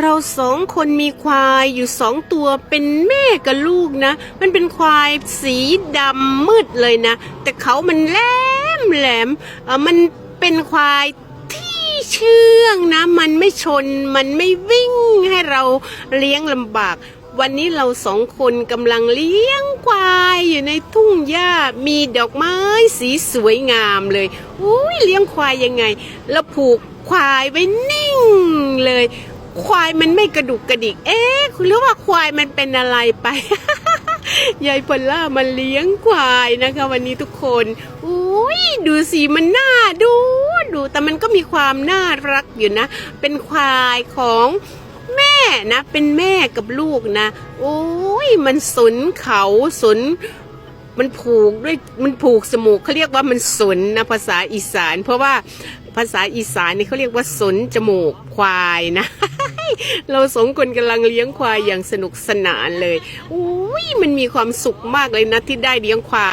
เราสองคนมีควายอยู่สองตัวเป็นแม่กับลูกนะ มันเป็นควายสีดำมืดเลยนะ แต่เขามันแหลมแหลมเออมันเป็นควายที่เชื่องนะ มันไม่ชน มันไม่วิ่งให้เราเลี้ยงลำบาก วันนี้เราสองคนกำลังเลี้ยงควายอยู่ในทุ่งหญ้ามีดอกไม้สีสวยงามเลยอุ้ยเลี้ยงควายยังไง แล้วผูกควายไว้นิ่งเลย ควายมันไม่กระดุกกระดิก เอ๊ะคุณรู้ว่าควายมันเป็นอะไรไป ยายพอลล่ามาเลี้ยงควายนะคะ วันนี้ทุกคนอุ้ยดูสิมันน่าดูดู แต่มันก็มีความน่ารักอยู่นะ เป็นควายของแม่นะ เป็นแม่กับลูกนะโอ้ยมันสนเขาสนมันผูกด้วยมันผูกสมูกเขาเรียกว่ามันสนนะภาษาอีสาน เพราะว่าภาษาอีสานนี่เขาเรียกว่าสนจมูกควายนะ เราสองคนกำลังเลี้ยงควายอย่างสนุกสนานเลยอุ้ยมันมีความสุขมากเลยนะที่ได้เลี้ยงควาย